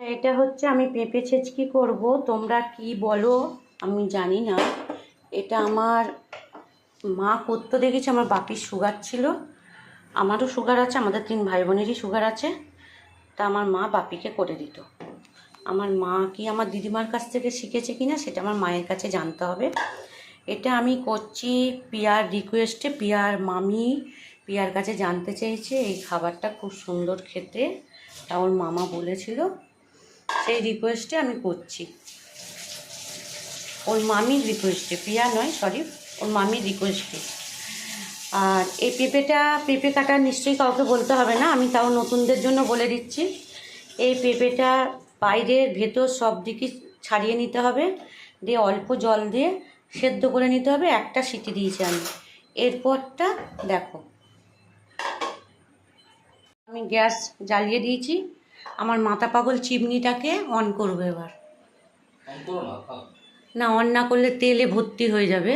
এটা হচ্ছে আমি পেঁপে ছেচকি করব। তোমরা কি বলো? আমি জানি না। এটা আমার মা করতে দেখেছি, আমার বাপির সুগার ছিল। আমারও সুগার আছে, আমাদের তিন ভাই বোনেরই সুগার আছে। তা আমার মা বাপিকে করে দিত। আমার মা কি আমার দিদিমার কাছ থেকে শিখেছে কি না সেটা আমার মায়ের কাছে জানতে হবে। এটা আমি করছি পিয়ার রিকোয়েস্টে পিয়ার মামি পিয়ার কাছে জানতে চেয়েছে, এই খাবারটা খুব সুন্দর খেতে। তা ওর মামা বলেছিল। সেই রিকোয়েস্টে আমি করছি। ওর মামির রিকোয়েস্টে পিয়া নয় সরি ওর মামির রিকোয়েস্টে আর এই পেঁপেটা, পেঁপে কাটা নিশ্চয়ই কাউকে বলতে হবে না, আমি তাও নতুনদের জন্য বলে দিচ্ছি। এই পেঁপেটা বাইরের ভেতর সব দিকে ছাড়িয়ে নিতে হবে, দিয়ে অল্প জল দিয়ে সেদ্ধ করে নিতে হবে, একটা সিটি দিয়েছি আমি। এরপরটা দেখো। আমি গ্যাস জ্বালিয়ে দিয়েছি। আমার মাথা পাগল চিমনিটাকে অন করব এবার। না অন না করলে তেলে ভর্তি হয়ে যাবে।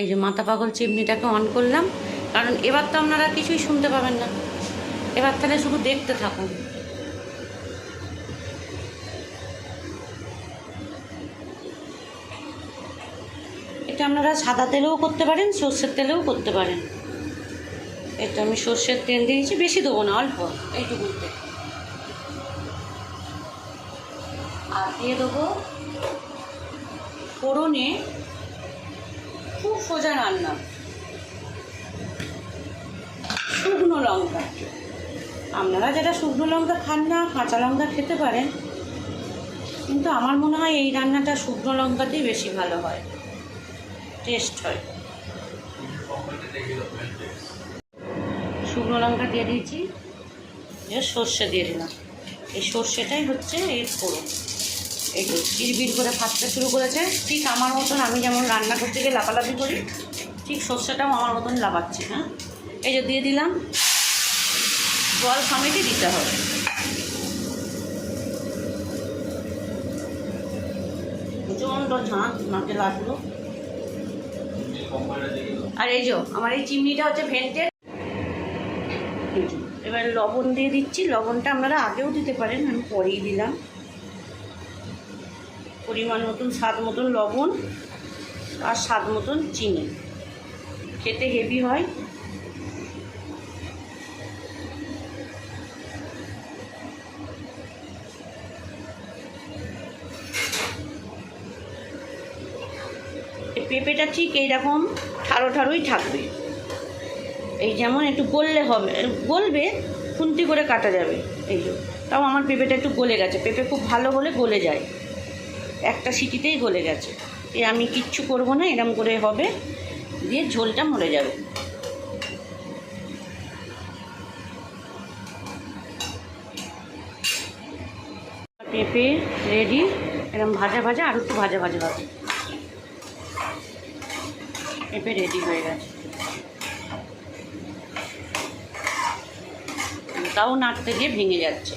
এই যে মাথা পাগল চিমনিটাকে অন করলাম কারণ এবার তো আপনারা কিছুই শুনতে পাবেন না। এবার তাহলে শুধু দেখতে থাকুন। এটা আপনারা সাদা তেলেও করতে পারেন সর্ষের তেলেও করতে পারেন। এটা আমি সর্ষের তেল দিয়েছি, বেশি দেবো না, অল্প। এইটুকুতে। আর দিয়ে দেবো ফোড়নে খুব সোজা রান্না। শুকনো লঙ্কা। আপনারা যারা শুকনো লঙ্কা খান না, কাঁচা লঙ্কা খেতে পারেন, কিন্তু আমার মনে হয় এই রান্নাটা শুকনো লঙ্কাতেই বেশি ভালো হয়। টেস্ট হয়। শুকনো লঙ্কা দিয়ে দিয়েছি। দিয়ে সর্ষে দিয়ে দিলাম। এই সর্ষেটাই হচ্ছে এর ফোড়ন। এই বিড়বিড় করে ফাটতে শুরু করেছে, ঠিক আমার মতন আমি যেমন রান্না করতে গিয়ে লাফালাফি করি, ঠিক সর্ষেটাও আমার মতন লাফাচ্ছি হ্যাঁ? এই যে দিয়ে দিলাম, জল সমেতই দিতে হবে। প্রচণ্ড ঝাঁক নাকে লাগল। আর এই যে, আমার এই চিমনিটা হচ্ছে ভেন্টের এবার লবণ দিয়ে দিচ্ছি, লবণটা আপনারা আগেও দিতে পারেন, আমি পরেই দিলাম। পরিমাণ মতন, স্বাদ মতন লবণ আর স্বাদ মতন চিনি। খেতে হেভি হয়। পেঁপেটা ঠিক এইরকম ঠাড়ো ঠাড়োই থাকবে। এই যেমন একটু গললে হবে, গলবে, খুন্তি করে কাটা যাবে, এই তাও আমার পেঁপেটা একটু গলে গেছে। পেঁপে খুব ভালো হলে গলে যায়। একটা সিটিতেই গলে গেছে। এ আমি কিচ্ছু করব না, এরম করে হবে, দিয়ে ঝোলটা মরে যাবে। পেঁপে রেডি এরকম ভাজা ভাজা, আর একটু ভাজা ভাজা হবে। পেঁপে রেডি হয়ে গেছে। তাও নাড়তে গিয়ে ভেঙে যাচ্ছে।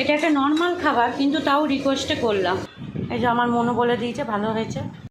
এটা একটা নর্মাল খাবার, কিন্তু তাও রিকোয়েস্টে করলাম। এই যে আমার মনে বলে দিয়েছে, ভালো হয়েছে।